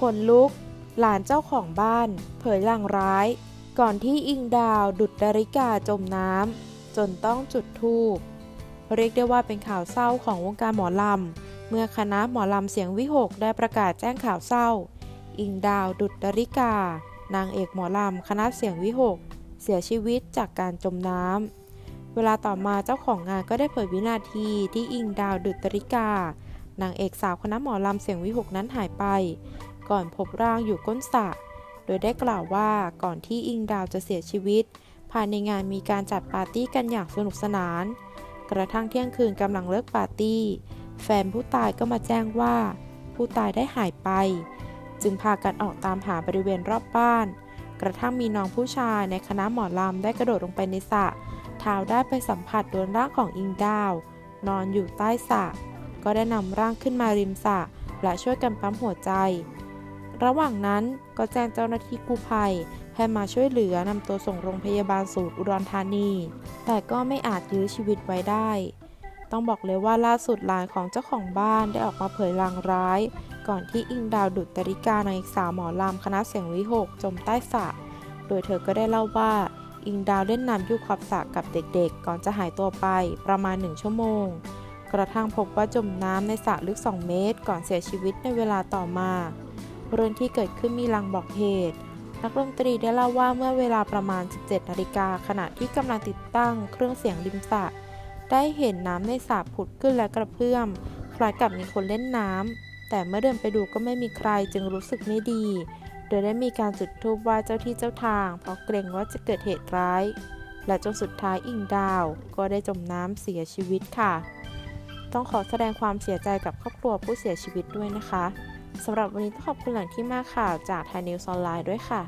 ขนลุก หลานเจ้าของบ้าน เผยลางร้าย ก่อนที่อิงดาวดุดดาริกาจมน้ำจนต้องจุดธูปเรียกได้ว่าเป็นข่าวเศร้าของวงการหมอลำ เมื่อคณะหมอลำเสียงวิหกได้ประกาศแจ้งข่าวเศร้า อิงดาวดุดดาริกา นางเอกหมอลำคณะเสียงวิหก เสียชีวิตจากการจมน้ำ เวลาต่อมาเจ้าของงานก็ได้เผยวินาทีที่อิงดาวดุดดาริกา นางเอกสาวคณะหมอลำเสียงวิหกนั้นหายไป ก่อนพบร่างอยู่ก้นสระโดยได้กล่าวว่าก่อนที่อิงดาวจะเสียชีวิต ภายในงานมีการจัดปาร์ตี้กันอย่างสนุกสนาน กระทั่งเที่ยงคืนกำลังเลิกปาร์ตี้ แฟนผู้ตายก็มาแจ้งว่า ผู้ตายได้หายไป จึงพากันออกตามหาบริเวณรอบบ้าน กระทั่งมีน้องผู้ชายในคณะหมอลำได้กระโดดลงไปในสระเท้าได้ไปสัมผัสโดนร่างของอิงดาว นอนอยู่ใต้สระก็ได้นำร่างขึ้นมาริมสระและช่วยกันปั๊มหัวใจ ระหว่างนั้นก็แจ้งเจ้าหน้าที่กู้ภัยให้มาช่วยเหลือนำตัวส่งโรงพยาบาลศูนย์อุดรธานี แต่ก็ไม่อาจยื้อชีวิตไว้ได้ ต้องบอกเลยว่าล่าสุดหลานของเจ้าของบ้านได้ออกมาเผยลางร้าย ก่อนที่อิงดาวดุตริกานางเอกสาวหมอลำคณะเสียงวิหกจมใต้สระโดยเธอก็ได้เล่าว่า อิงดาวเล่นน้ำอยู่ขอบสระกับเด็กๆ ก่อนจะหายตัวไปประมาณ1ชั่วโมง กระทั่งพบว่าจมน้ำในสระลึก 2 เมตร ก่อนเสียชีวิตในเวลาต่อมา เรื่องที่เกิดขึ้นมีลางบอกเหตุ นักดนตรีได้เล่าว่าเมื่อเวลาประมาณ 17 นาฬิกาขณะที่กำลังติดตั้งเครื่องเสียงริมสระได้เห็นน้ำในสระผุดขึ้นและกระเพื่อม คล้ายกับมีคนเล่นน้ำ แต่เมื่อเดินไปดูก็ไม่มีใครจึงรู้สึกไม่ดี โดยได้มีการจุดธูปไหว้เจ้าที่เจ้าทาง เพราะเกรงว่าจะเกิดเหตุร้าย และจนสุดท้ายอิงดาว ก็ได้จมน้ำเสียชีวิตค่ะ ต้องขอแสดงความเสียใจกับครอบครัวผู้เสียชีวิตด้วยนะคะ สำหรับวันนี้ต้องขอบคุณแหล่งที่มาข่าวจากไทยนิวส์ออนไลน์ด้วยค่ะ